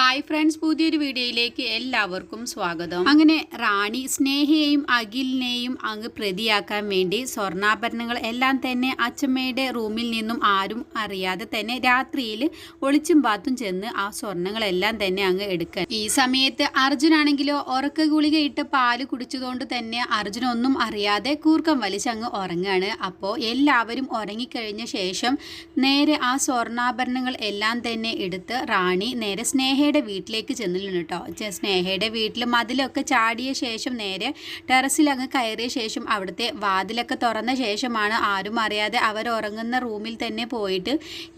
Hi friends പുതിയൊരു വീഡിയോയിലേക്ക് എല്ലാവർക്കും സ്വാഗതം. അങ്ങനെ റാണി സ്നേഹയെയും അഖിലിനെയും അങ്ങ് പ്രതിയാക്കാൻ വേണ്ടി സ്വർണാഭരണങ്ങൾ എല്ലാം തന്നെ അച്ചമ്മയുടെ റൂമിൽ നിന്നും ആരും അറിയാതെ തന്നെ രാത്രിയിൽ ഒളിച്ചും പാത്തും ചെന്ന് ആ സ്വർണങ്ങളെല്ലാം തന്നെ അങ്ങ് എടുക്കാൻ. ഈ സമയത്ത് അർജുനാണെങ്കിലോ ഉറക്ക ഗുളിക ഇട്ട് പാൽ കുടിച്ചതുകൊണ്ട് തന്നെ അർജുൻ ഒന്നും അറിയാതെ കൂർക്കം വലിച്ച് അങ്ങ് ഉറങ്ങാണ്. അപ്പോൾ എല്ലാവരും ഉറങ്ങിക്കഴിഞ്ഞ ശേഷം നേരെ ആ സ്വർണാഭരണങ്ങൾ എല്ലാം തന്നെ എടുത്ത് റാണി നേരെ സ്നേഹയുടെ വീട്ടിലേക്ക് ചെന്നിട്ടുണ്ട് കേട്ടോ. സ്നേഹയുടെ വീട്ടിൽ മതിലൊക്കെ ചാടിയ ശേഷം നേരെ ടെറസിൽ അങ്ങ് കയറിയ ശേഷം അവിടുത്തെ വാതിലൊക്കെ തുറന്ന ശേഷമാണ് ആരും അറിയാതെ അവർ ഉറങ്ങുന്ന റൂമിൽ തന്നെ പോയിട്ട്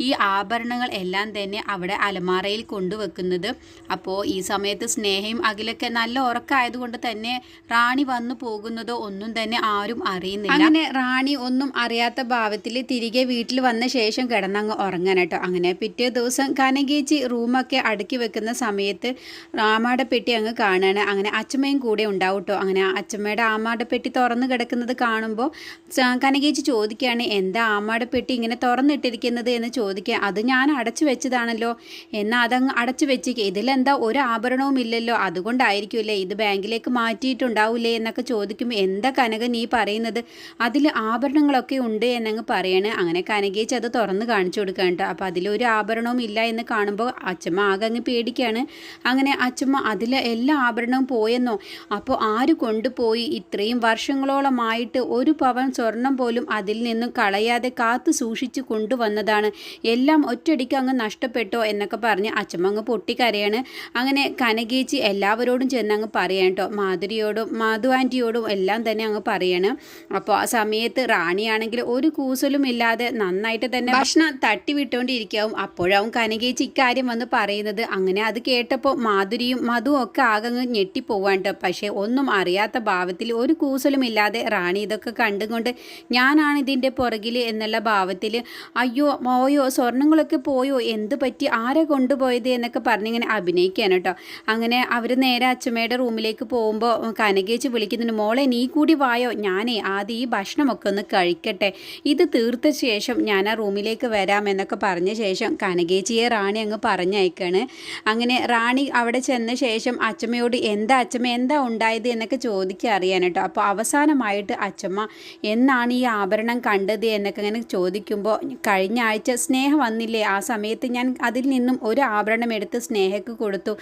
ഈ ആഭരണങ്ങൾ എല്ലാം തന്നെ അവിടെ അലമാറയിൽ കൊണ്ടുവെക്കുന്നത്. അപ്പോൾ ഈ സമയത്ത് സ്നേഹയും അഖിലൊക്കെ നല്ല ഉറക്കമായതുകൊണ്ട് തന്നെ റാണി വന്നു പോകുന്നതോ ഒന്നും തന്നെ ആരും അറിയുന്നില്ല. അങ്ങനെ റാണി ഒന്നും അറിയാത്ത ഭാവത്തിൽ തിരികെ വീട്ടിൽ വന്ന ശേഷം കിടന്നങ്ങ് ഉറങ്ങാൻ കേട്ടോ. അങ്ങനെ പിറ്റേ ദിവസം കനകേച്ചി റൂമൊക്കെ അടുക്കി വെക്കുന്ന സമയത്ത് ആമാടെ പെട്ടി അങ്ങ് കാണുകയാണ് അങ്ങനെ അച്ചമ്മയും കൂടെ ഉണ്ടാവും കേട്ടോ അങ്ങനെ അച്ഛമ്മയുടെ ആമാടെ പെട്ടി തുറന്ന് കിടക്കുന്നത് കാണുമ്പോൾ കനകേച്ചി ചോദിക്കുകയാണ് എന്താ ആമാടെ പെട്ടി ഇങ്ങനെ തുറന്നിട്ടിരിക്കുന്നത്? എന്ന് ചോദിക്കുക അത് ഞാൻ അടച്ചു വെച്ചതാണല്ലോ. എന്നാൽ അതങ്ങ് അടച്ചു വെച്ചേക്കുക ഇതിലെന്താ ഒരു ആഭരണവും ഇല്ലല്ലോ അതുകൊണ്ടായിരിക്കുമല്ലേ ഇത് ബാങ്കിലേക്ക് മാറ്റിയിട്ടുണ്ടാവില്ലേ എന്നൊക്കെ ചോദിക്കുമ്പോൾ എന്താ കനക നീ പറയുന്നത്? അതിൽ ആഭരണങ്ങളൊക്കെ ഉണ്ട് എന്നങ്ങ് പറയാണ്. അങ്ങനെ കനകേച്ചി അത് തുറന്ന് കാണിച്ചു കൊടുക്കാൻ കേട്ടോ അപ്പോൾ അതിലൊരു ആഭരണവും ഇല്ല എന്ന് കാണുമ്പോൾ അച്ഛമ്മ ആകെ അങ്ങ് പേടിക്കുകയാണ് അങ്ങനെ അച്ഛമ്മ അതിലെ എല്ലാ ആഭരണവും പോയെന്നോ? അപ്പോൾ ആര് കൊണ്ടുപോയി? ഇത്രയും വർഷങ്ങളോളമായിട്ട് ഒരു പവൻ സ്വർണം പോലും അതിൽ നിന്നും കളയാതെ കാത്തു സൂക്ഷിച്ച് കൊണ്ടുവന്നതാണ്. എല്ലാം ഒറ്റയടിക്ക് അങ്ങ് നഷ്ടപ്പെട്ടോ എന്നൊക്കെ പറഞ്ഞ് അച്ചമ്മ അങ്ങ് പൊട്ടിക്കരയാണ്. അങ്ങനെ കനകേച്ചി എല്ലാവരോടും ചെന്ന് അങ്ങ് പറയാൻ കേട്ടോ. മാധുരിയോടും മാധു ആന്റിയോടും എല്ലാം തന്നെ അങ്ങ് പറയാണ്. അപ്പോൾ ആ സമയത്ത് റാണിയാണെങ്കിൽ ഒരു കൂസലും ഇല്ലാതെ നന്നായിട്ട് തന്നെ ഭക്ഷണം തട്ടി വിട്ടുകൊണ്ടിരിക്കാവും അപ്പോഴാവും കനകേച്ചി ഇക്കാര്യം വന്ന് പറയുന്നത്. അങ്ങനെ അത് കേട്ടപ്പോൾ മാധുരിയും മധുവും ഒക്കെ ആകങ്ങ് ഞെട്ടിപ്പോവാണ്ട്. പക്ഷേ ഒന്നും അറിയാത്ത ഭാവത്തിൽ ഒരു കൂസലും ഇല്ലാതെ റാണി ഇതൊക്കെ കണ്ടുകൊണ്ട് ഞാനാണ് ഇതിന്റെ പുറകിൽ എന്നുള്ള ഭാവത്തിൽ അയ്യോ മോയോ സ്വർണങ്ങളൊക്കെ പോയോ? എന്ത് പറ്റി? ആരെ കൊണ്ടുപോയത്? എന്നൊക്കെ പറഞ്ഞിങ്ങനെ അഭിനയിക്കാൻ കേട്ടോ. അങ്ങനെ അവർ നേരെ അച്ഛമ്മയുടെ റൂമിലേക്ക് പോകുമ്പോൾ കനകേച്ച് വിളിക്കുന്നുണ്ട് മോളെ നീ കൂടി വായോ? ഞാനേ ആദ്യം ഈ ഭക്ഷണമൊക്കെ ഒന്ന് കഴിക്കട്ടെ. ഇത് തീർത്ത ശേഷം ഞാൻ ആ റൂമിലേക്ക് വരാം എന്നൊക്കെ പറഞ്ഞ ശേഷം കനകേച്ചിയെ റാണി അങ്ങ് പറഞ്ഞയക്കാണ്. അങ്ങനെ റാണി അവിടെ ചെന്ന ശേഷം അച്ചമ്മയോട് എന്താ അച്ചമ്മ എന്താ ഉണ്ടായത് എന്നൊക്കെ ചോദിക്കുക അറിയാൻ അപ്പോൾ അവസാനമായിട്ട് അച്ചമ്മ എന്നാണ് ഈ ആഭരണം കണ്ടത് എന്നൊക്കെ അങ്ങനെ ചോദിക്കുമ്പോൾ കഴിഞ്ഞ ആഴ്ച സ്നേഹം വന്നില്ലേ? ആ സമയത്ത് ഞാൻ അതിൽ നിന്നും ഒരു ആഭരണം എടുത്ത് സ്നേഹയ്ക്ക് കൊടുത്തു.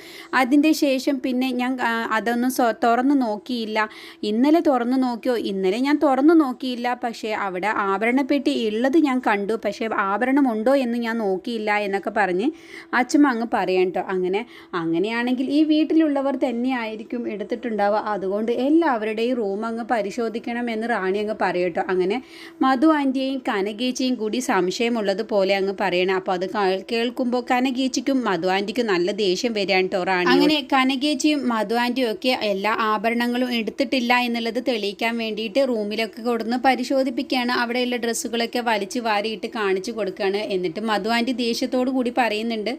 അതിന്റെ ശേഷം പിന്നെ ഞാൻ അതൊന്നും തുറന്നു നോക്കിയില്ല. ഇന്നലെ തുറന്നു നോക്കിയോ? ഇന്നലെ ഞാൻ തുറന്നു നോക്കിയില്ല. പക്ഷേ അവിടെ ആഭരണപ്പെട്ടി ഉള്ളത് ഞാൻ കണ്ടു. പക്ഷേ ആഭരണം ഉണ്ടോ എന്ന് ഞാൻ നോക്കിയില്ല എന്നൊക്കെ പറഞ്ഞ് അച്ഛമ്മ അങ്ങ് പറയാം കേട്ടോ. അങ്ങനെ അങ്ങനെയാണെങ്കിൽ ഈ വീട്ടിലുള്ളവർ തന്നെയായിരിക്കും എടുത്തിട്ടുണ്ടാവുക. അതുകൊണ്ട് എല്ലാവരുടെയും റൂം അങ്ങ് പരിശോധിക്കണം എന്ന് റാണി അങ്ങ് പറയട്ടോ. അങ്ങനെ മധു ആന്റിയെയും കനകേച്ചിയും കൂടി സംശയമുള്ളത് പോലെ അങ്ങ് പറയണം. അപ്പോൾ അത് കേൾക്കുമ്പോൾ കനകേച്ചിക്കും മധു ആന്റിക്കും നല്ല ദേഷ്യം വരികയാണ് കേട്ടോ റാണി അങ്ങനെ കനകേച്ചിയും മധു ആന്റിയും ഒക്കെ എല്ലാ ആഭരണങ്ങളും എടുത്തിട്ടില്ല എന്നുള്ളത് തെളിയിക്കാൻ വേണ്ടിയിട്ട് റൂമിലൊക്കെ കൊടുന്ന് പരിശോധിപ്പിക്കുകയാണ്. അവിടെയുള്ള ഡ്രസ്സുകളൊക്കെ വലിച്ചു വാരിയിട്ട് കാണിച്ചു കൊടുക്കുകയാണ്. എന്നിട്ട് മധു ആന്റി ദേഷ്യത്തോടു കൂടി പറയുന്നുണ്ട്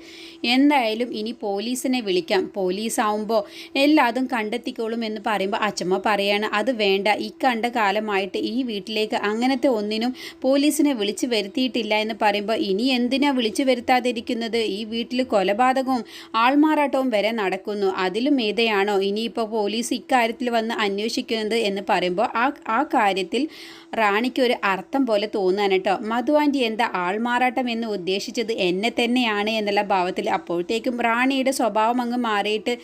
എന്തായാലും ഇനി പോലീസിനെ വിളിക്കാം. പോലീസ് ആവുമ്പോൾ എല്ലാതും കണ്ടെത്തിക്കോളും എന്ന് പറയുമ്പോൾ അച്ഛമ്മ പറയാണ് അത് വേണ്ട. ഈ കണ്ട കാലമായിട്ട് ഈ വീട്ടിലേക്ക് അങ്ങനത്തെ ഒന്നിനും പോലീസിനെ വിളിച്ചു വരുത്തിയിട്ടില്ല എന്ന് പറയുമ്പോൾ ഇനി എന്തിനാ വിളിച്ചു വരുത്താതിരിക്കുന്നത്? ഈ വീട്ടിൽ കൊലപാതകവും ആൾമാറാട്ടവും വരെ നടക്കുന്നു. അതിലും മീതയാണോ ഇനിയിപ്പോൾ പോലീസ് ഇക്കാര്യത്തിൽ വന്ന് അന്വേഷിക്കുന്നത് എന്ന് പറയുമ്പോൾ ആ ആ കാര്യത്തിൽ റാണിക്ക് ഒരു അർത്ഥം പോലെ തോന്നാൻ കേട്ടോ മധു ആന്റി എന്താ ആൾമാറാട്ടം എന്ന് ഉദ്ദേശിച്ചത് എന്നെ തന്നെയാണ് എന്നുള്ള ഭാവത്തിൽ അപ്പോഴത്തേക്കും റാണിയുടെ സ്വഭാവം അങ്ങ് മാറിയിട്ട്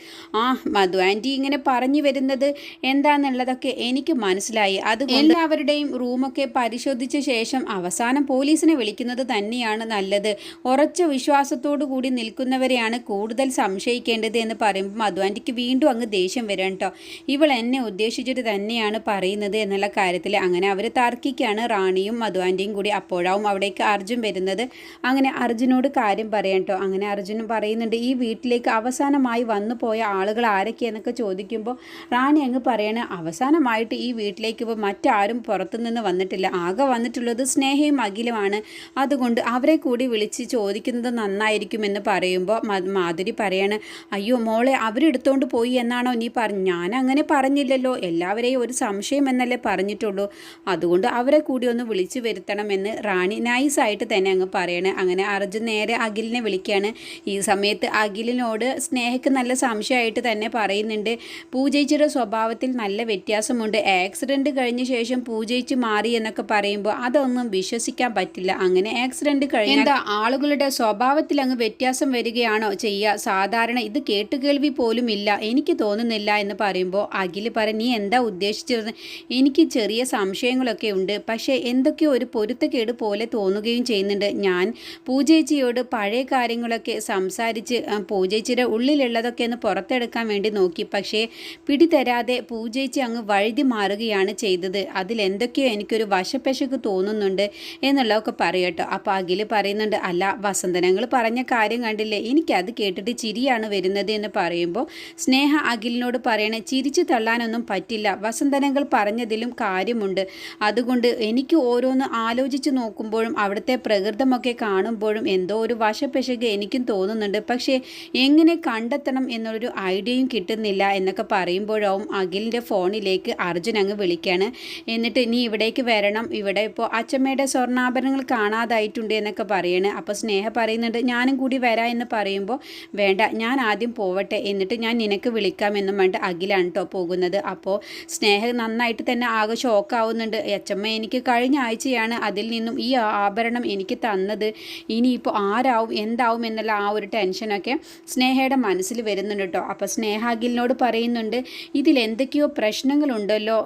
ആ മധു ആന്റി ഇങ്ങനെ പറഞ്ഞു വരുന്നത് എന്താണെന്നുള്ളതൊക്കെ എനിക്ക് മനസ്സിലായി. അത് എല്ലാവരുടെയും റൂമൊക്കെ പരിശോധിച്ച ശേഷം അവസാനം പോലീസിനെ വിളിക്കുന്നത് തന്നെയാണ് നല്ലത്. ഉറച്ച വിശ്വാസത്തോടു കൂടി നിൽക്കുന്നവരെയാണ് കൂടുതൽ സംശയിക്കേണ്ടത് എന്ന് പറയുമ്പോൾ മധു ആന്റിക്ക് വീണ്ടും അങ്ങ് ദേഷ്യം വരാൻ കേട്ടോ ഇവൾ എന്നെ ഉദ്ദേശിച്ചിട്ട് തന്നെയാണ് പറയുന്നത് എന്നുള്ള കാര്യത്തിൽ അങ്ങനെ അവർ തർക്കിക്കാണ് റാണിയും മധു ആന്റിയും കൂടി അപ്പോഴാവും അവിടേക്ക് അർജുൻ വരുന്നത്. അങ്ങനെ അർജുനോട് കാര്യം പറയാം കേട്ടോ അങ്ങനെ അർജുൻ പറയുന്നുണ്ട് ഈ വീട്ടിലേക്ക് അവസാനമായി വന്നു പോയ ആളുകൾ ആരൊക്കെയെന്നൊക്കെ ചോദിക്കുമ്പോൾ റാണി അങ്ങ് പറയണ അവസാനമായിട്ട് ഈ വീട്ടിലേക്ക് ഇപ്പോൾ മറ്റാരും പുറത്തുനിന്ന് വന്നിട്ടില്ല. ആകെ വന്നിട്ടുള്ളത് സ്നേഹയും അഖിലുമാണ്. അതുകൊണ്ട് അവരെ കൂടി വിളിച്ച് ചോദിക്കുന്നത് നന്നായിരിക്കുമെന്ന് പറയുമ്പോൾ മാധുരി പറയാണ് അയ്യോ മോളെ അവരെടുത്തോണ്ട് പോയി എന്നാണോ നീ പറഞ്ഞു ഞാൻ അങ്ങനെ പറഞ്ഞില്ലല്ലോ. എല്ലാവരെയും ഒരു സംശയം എന്നല്ലേ പറഞ്ഞിട്ടുള്ളൂ. അതുകൊണ്ട് അവരെ കൂടി ഒന്ന് വിളിച്ചു വരുത്തണമെന്ന് റാണി നൈസായിട്ട് തന്നെ അങ്ങ് പറയണേ. അങ്ങനെ അർജുൻ നേരെ അഖിലിനെ വിളിക്കുകയാണ് ഈ സമയത്ത് അഖിലിനോട് സ്നേഹയ്ക്ക് നല്ല സംശയമായിട്ട് തന്നെ പറയുന്നുണ്ട്. പൂജയിച്ചിയുടെ സ്വഭാവത്തിൽ നല്ല വ്യത്യാസമുണ്ട്. ആക്സിഡന്റ് കഴിഞ്ഞ ശേഷം പൂജയിച്ച് മാറി എന്നൊക്കെ പറയുമ്പോൾ അതൊന്നും വിശ്വസിക്കാൻ പറ്റില്ല. അങ്ങനെ ആക്സിഡന്റ് കഴിഞ്ഞ എന്താ ആളുകളുടെ സ്വഭാവത്തിൽ അങ്ങ് വ്യത്യാസം വരികയാണോ ചെയ്യുക സാധാരണ ഇത് കേട്ടുകേൾവി പോലും ഇല്ല എനിക്ക് തോന്നുന്നില്ല എന്ന് പറയുമ്പോൾ അഖിൽ പറ നീ എന്താ ഉദ്ദേശിച്ചിരുന്നത് എനിക്ക് ചെറിയ സംശയങ്ങളൊക്കെ ഉണ്ട്. പക്ഷേ എന്തൊക്കെയോ ഒരു പൊരുത്തക്കേട് പോലെ തോന്നുകയും ചെയ്യുന്നുണ്ട്. ഞാൻ പൂജേച്ചിയോട് പഴയ കാര്യങ്ങളൊക്കെ സംസാരിച്ച് പൂജേച്ചിയുടെ ഉള്ളിലുള്ളതൊക്കെ ഒന്ന് പുറത്തെടുക്കാൻ വേണ്ടി നോക്കി. പക്ഷേ പിടിതരാതെ പൂജേച്ചി അങ്ങ് വഴുതി മാറുകയാണ് ചെയ്തത്. അതിലെന്തൊക്കെയോ എനിക്കൊരു വശപ്പശക്ക് തോന്നുന്നുണ്ട് എന്നുള്ളതൊക്കെ പറയട്ടോ അപ്പോൾ അഖിൽ പറയുന്നുണ്ട് അല്ല വസന്തനങ്ങൾ പറഞ്ഞ കാര്യം കണ്ടില്ലേ? എനിക്കത് കേട്ടിട്ട് ചിരിയാണ് വരുന്നത് എന്ന് പറയുമ്പോൾ സ്നേഹ അഖിലിനോട് പറയണേ ചിരിച്ചു തള്ളാനൊന്നും പറ്റില്ല. വസന്തനങ്ങൾ പറഞ്ഞതിലും കാര്യമുണ്ട്. അതുകൊണ്ട് എനിക്ക് ഓരോന്ന് ആലോചിച്ച് നോക്കുമ്പോഴും അവിടുത്തെ പ്രകൃതമൊക്കെ കാണുമ്പോഴും എന്തോ ഒരു വശപ്പശക്ക് എനിക്കും തോന്നുന്നുണ്ട്. പക്ഷേ എങ്ങനെ കണ്ടെത്തണം എന്നുള്ളൊരു ഐഡിയയും കിട്ടുന്നില്ല എന്നൊക്കെ പറയുമ്പോഴാവും അഖിലിന്റെ ഫോണിലേക്ക് അർജുൻ അങ്ങ് വിളിക്കുകയാണ് എന്നിട്ട് നീ ഇവിടേക്ക് വരണം. ഇവിടെ ഇപ്പോൾ അച്ചമ്മയുടെ സ്വർണാഭരണങ്ങൾ കാണാതായിട്ടുണ്ട് എന്നൊക്കെ പറയാണ്. അപ്പോൾ സ്നേഹ പറയുന്നുണ്ട് ഞാനും കൂടി വരാം എന്ന് പറയുമ്പോൾ വേണ്ട ഞാൻ ആദ്യം പോവട്ടെ. എന്നിട്ട് ഞാൻ നിനക്ക് വിളിക്കാമെന്നും വേണ്ട അഖിലാണ് കേട്ടോ പോകുന്നത്. അപ്പോൾ സ്നേഹ നന്നായിട്ട് തന്നെ ആകെ ഷോക്കാവുന്നുണ്ട് അച്ചമ്മ എനിക്ക് കഴിഞ്ഞ ആഴ്ചയാണ് അതിൽ നിന്നും ഈ ആഭരണം എനിക്ക് തന്നത്. ഇനിയിപ്പോൾ ആരാവും എന്താവും എന്നുള്ള ആ ഒരു ടെൻഷനൊക്കെ സ്നേഹയുടെ മനസ്സിൽ വരുന്നുണ്ട് കേട്ടോ. അപ്പോൾ സ്നേഹ അഖിലിനോട് പറയുന്നുണ്ട് ഇതിൽ എന്തൊക്കെയോ പ്രശ്നങ്ങളുണ്ടല്ലോ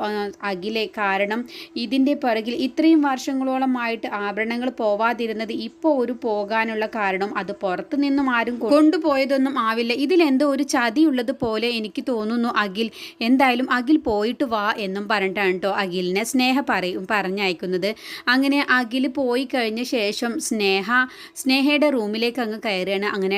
അഖിലെ. കാരണം ഇതിന്റെ പിറകിൽ ഇത്രയും വർഷങ്ങളോളമായിട്ട് ആഭരണങ്ങൾ പോവാതിരുന്നത് ഇപ്പോൾ ഒരു പോകാനുള്ള കാരണം അത് പുറത്തു നിന്നും ആരും കൊണ്ടുപോയതൊന്നും ആവില്ല. ഇതിലെന്തോ ഒരു ചതിയുള്ളത് പോലെ എനിക്ക് തോന്നുന്നു അഖിൽ. എന്തായാലും അഖിൽ പോയിട്ട് വാ എന്നും പറഞ്ഞിട്ടാണ് കേട്ടോ അഖിലിനെ സ്നേഹ പറയും പറഞ്ഞയക്കുന്നത്. അങ്ങനെ അഖിൽ പോയി കഴിഞ്ഞ ശേഷം സ്നേഹ സ്നേഹയുടെ റൂമിലേക്ക് അങ്ങ് കയറുകയാണ്. അങ്ങനെ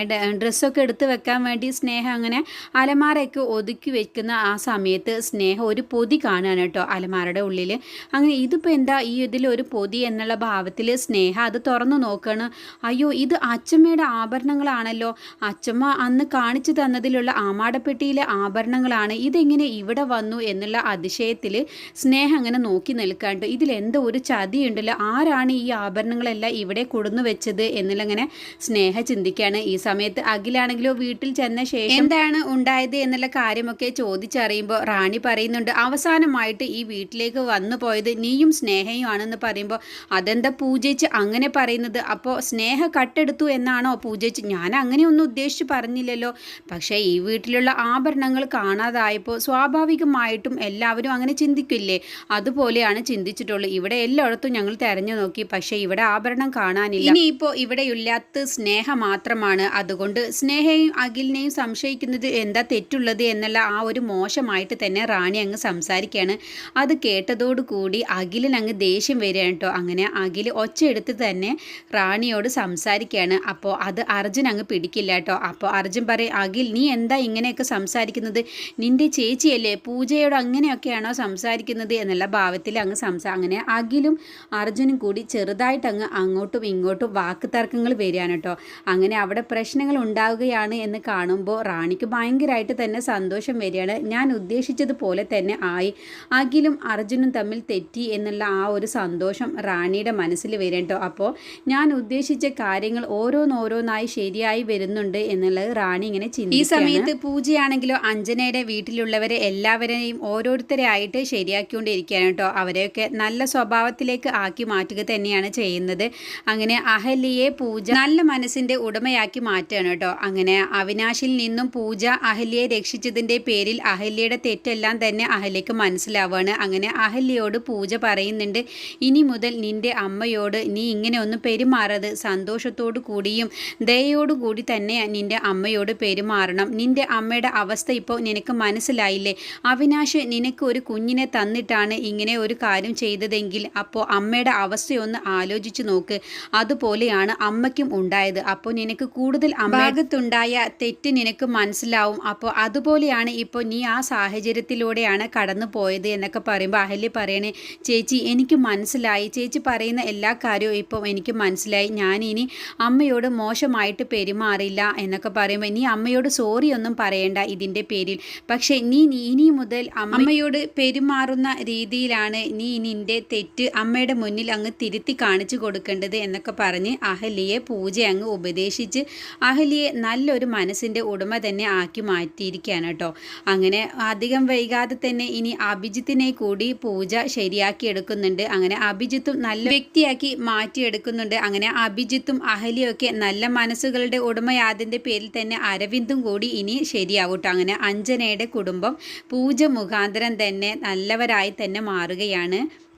ഡ്രസ്സൊക്കെ എടുത്ത് വെക്കാൻ വേണ്ടി സ്നേഹ അങ്ങനെ അലമാരയൊക്കെ ഒതുക്കി വെക്കുന്ന ആ സമയത്ത് സ്നേഹ ഒരു പൊതി കാണുകയാണ് കേട്ടോ അലമാരയുടെ ഉള്ളിൽ അങ്ങനെ ഇതിപ്പോൾ എന്താ ഈ ഇതിൽ ഒരു പൊതി എന്നുള്ള ഭാവത്തിൽ സ്നേഹ അത് തുറന്നു നോക്കുകയാണ് അയ്യോ ഇത് അച്ചമ്മയുടെ ആഭരണങ്ങളാണല്ലോ. അച്ചമ്മ അന്ന് കാണിച്ചു തന്നതിലുള്ള ആമാടപ്പെട്ടിയിലെ ആഭരണങ്ങളാണ്. ഇതെങ്ങനെ ഇവിടെ വന്നു എന്നുള്ള അതിശയത്തിൽ സ്നേഹ അങ്ങനെ നോക്കി നിൽക്കാണ്ട് ഇതിലെന്തോ ഒരു ചതിയുണ്ടല്ലോ. ആരാണ് ഈ ആഭരണങ്ങളെല്ലാം ഇവിടെ കൊടുന്നു വെച്ചത്? എന്നുള്ളങ്ങനെ സ്നേഹ ചിന്തിക്കുകയാണ് ഈ സമയത്ത് അഖിലാണെങ്കിലോ വീട്ടിൽ ചെന്ന ശേഷം എന്താണ് ഉണ്ടായത് എന്നുള്ള കാര്യമൊക്കെ ചോദിച്ചറിയുമ്പോൾ റാണി പറയുന്നുണ്ട് അവസാനമായിട്ട് ഈ വീട്ടിലേക്ക് വന്നു പോയത് നീയും സ്നേഹയും ആണെന്ന് പറയുമ്പോൾ അതെന്താ പൂജയിച്ച് അങ്ങനെ പറയുന്നത്? അപ്പോൾ സ്നേഹ കട്ടെടുത്തു എന്നാണോ പൂജയിച്ച് ഞാൻ അങ്ങനെയൊന്നും ഉദ്ദേശിച്ച് പറഞ്ഞില്ലല്ലോ. പക്ഷേ ഈ വീട്ടിലുള്ള ആഭരണങ്ങൾ കാണാതായപ്പോൾ സ്വാഭാവികമായിട്ടും എല്ലാവരും അങ്ങനെ ചിന്തിക്കില്ലേ? അതുപോലെയാണ് ചിന്തിച്ചിട്ടുള്ളത് ഇവിടെ എല്ലായിടത്തും ഞങ്ങൾ തെരഞ്ഞു നോക്കി. പക്ഷേ ഇവിടെ ആഭരണം കാണാനില്ല. ഇനിയിപ്പോൾ ഇവിടെയില്ലാത്ത സ്നേഹ മാത്രമാണ്. അതുകൊണ്ട് സ്നേഹയും അഖിലിനെയും സംശയിക്കുന്നത് എന്താ തെറ്റുള്ളത് എന്നുള്ള ആ ഒരു മോശമായിട്ട് തന്നെ റാണി അങ്ങ് സംസാരിക്കുകയാണ്. അത് കേട്ടതോടുകൂടി അഖിലിന് അങ്ങ് ദേഷ്യം വരികയാണ് കേട്ടോ. അങ്ങനെ അഖിൽ ഒച്ചയെടുത്ത് തന്നെ റാണിയോട് സംസാരിക്കുകയാണ്. അപ്പോൾ അത് അർജുൻ അങ്ങ് പിടിക്കില്ല കേട്ടോ. അപ്പോൾ അർജുൻ പറയും അഖിൽ നീ എന്താ ഇങ്ങനെയൊക്കെ സംസാരിക്കുന്നത്? നിന്റെ ചേച്ചിയല്ലേ പൂജയോട് അങ്ങനെയൊക്കെയാണോ സംസാരിക്കുന്നത്? എന്നുള്ള ഭാവത്തിൽ അങ്ങ് സംസാ അങ്ങനെ അഖിലും അർജുനും കൂടി ചെറുതായിട്ട് അങ്ങ് അങ്ങോട്ടും ഇങ്ങോട്ടും വാക്ക് തർക്കങ്ങൾ വരികയാണ് കേട്ടോ. അങ്ങനെ അവിടെ പ്രശ്നങ്ങൾ ഉണ്ടാവുകയാണ് എന്ന് കാണുമ്പോൾ റാണിക്ക് ഭയങ്കരമായിട്ട് തന്നെ സന്തോഷം വരികയാണ്. ഞാൻ ഉദ്ദേശിച്ചതുപോലെ തന്നെ ആയി. അഖിലും അർജുനും തമ്മിൽ തെറ്റി എന്നുള്ള ആ ഒരു സന്തോഷം റാണിയുടെ മനസ്സിൽ വരും കേട്ടോ. അപ്പോൾ ഞാൻ ഉദ്ദേശിച്ച കാര്യങ്ങൾ ഓരോന്നോരോന്നായി ശരിയായി വരുന്നുണ്ട് എന്നുള്ളത് റാണി ഇങ്ങനെ ചിന്തിക്കും ഈ സമയത്ത് പൂജയാണെങ്കിലോ അഞ്ജനയുടെ വീട്ടിലുള്ളവരെ എല്ലാവരെയും ഓരോരുത്തരെ ആയിട്ട് ശരിയാക്കിക്കൊണ്ടിരിക്കുകയാണ് കേട്ടോ. അവരെയൊക്കെ നല്ല സ്വഭാവത്തിലേക്ക് ആക്കി മാറ്റുക തന്നെയാണ് ചെയ്യുന്നത്. അങ്ങനെ അഹല്യയെ പൂജ നല്ല മനസ്സിന്റെ ഉടമയാക്കി മാറ്റുകയാണ് കേട്ടോ. അങ്ങനെ അവിനാശിൽ നിന്നും പൂജ അഹല്യയെ രക്ഷിച്ചതിന്റെ പേരിൽ അഹല്യയുടെ തെറ്റെല്ലാം തന്നെ അഹല്യക്ക് മനസ്സിലാവുകയാണ് അങ്ങനെ അഹല്യയോട് പൂജ പറയുന്നുണ്ട് ഇനി മുതൽ നിന്റെ അമ്മയോട് നീ ഇങ്ങനെ ഒന്ന് പെരുമാറത് സന്തോഷത്തോടു കൂടിയും ദയയോടു കൂടി തന്നെ നിന്റെ അമ്മയോട് പെരുമാറണം. നിന്റെ അമ്മയുടെ അവസ്ഥ ഇപ്പോൾ നിനക്ക് മനസ്സിലായില്ലേ? അവിനാശ് നിനക്ക് ഒരു കുഞ്ഞിനെ തന്നിട്ടാണ് ഇങ്ങനെ ഒരു കാര്യം ചെയ്തതെങ്കിൽ അപ്പോൾ അമ്മയുടെ അവസ്ഥയൊന്ന് ആലോചിച്ച് നോക്ക്. അതുപോലെയാണ് അമ്മയ്ക്കും ഉണ്ടായത്. അപ്പോൾ നിനക്ക് കൂടുതൽ ഭാഗത്തുണ്ടായ തെറ്റ് നിനക്ക് മനസ്സിലാവും. അപ്പോൾ അതുപോലെയാണ് ഇപ്പോൾ നീ ആ സാഹചര്യത്തിലൂടെയാണ് കടന്നു പോയത് എന്നൊക്കെ പറയുമ്പോൾ അഹല്യ പറയണേ ചേച്ചി എനിക്ക് മനസ്സിലായി. ചേച്ചി പറയുന്ന എല്ലാ കാര്യവും ഇപ്പോൾ എനിക്ക് മനസ്സിലായി. ഞാനിനി അമ്മയോട് മോശമായിട്ട് പെരുമാറില്ല എന്നൊക്കെ പറയുമ്പോൾ നീ അമ്മയോട് സോറി ഒന്നും പറയണ്ട ഇതിന്റെ പേരിൽ. പക്ഷേ നീ ഇനി മുതൽ അമ്മയോട് പെരുമാറുന്ന രീതിയിലാണ് നീ നിന്റെ തെറ്റ് അമ്മയുടെ മുന്നിൽ അങ്ങ് തിരുത്തി കാണിച്ചു കൊടുക്കേണ്ടത് എന്നൊക്കെ പറഞ്ഞ് അഹല്യയെ പൂജ അങ്ങ് ഉപദേശിച്ച് അഹല്യയെ അഹല്യയെ നല്ലൊരു മനസ്സിന്റെ ഉടമ തന്നെ ആക്കി മാറ്റിയിരിക്കുകയാണ് കേട്ടോ. അങ്ങനെ അധികം വൈകാതെ തന്നെ ഇനി അഭിജിത്തിനെ കൂടി പൂജ ശരിയാക്കി എടുക്കുന്നുണ്ട്. അങ്ങനെ അഭിജിത്തും നല്ല വ്യക്തിയാക്കി മാറ്റിയെടുക്കുന്നുണ്ട്. അങ്ങനെ അഭിജിത്തും അഹലിയൊക്കെ നല്ല മനസ്സുകളുടെ ഉടമയാതിന്റെ പേരിൽ തന്നെ അരവിന്ദും കൂടി ഇനി ശരിയാവും അങ്ങനെ അഞ്ജനയുടെ കുടുംബം പൂജ മുഖാന്തരം തന്നെ നല്ലവരായി തന്നെ മാറുകയാണ്.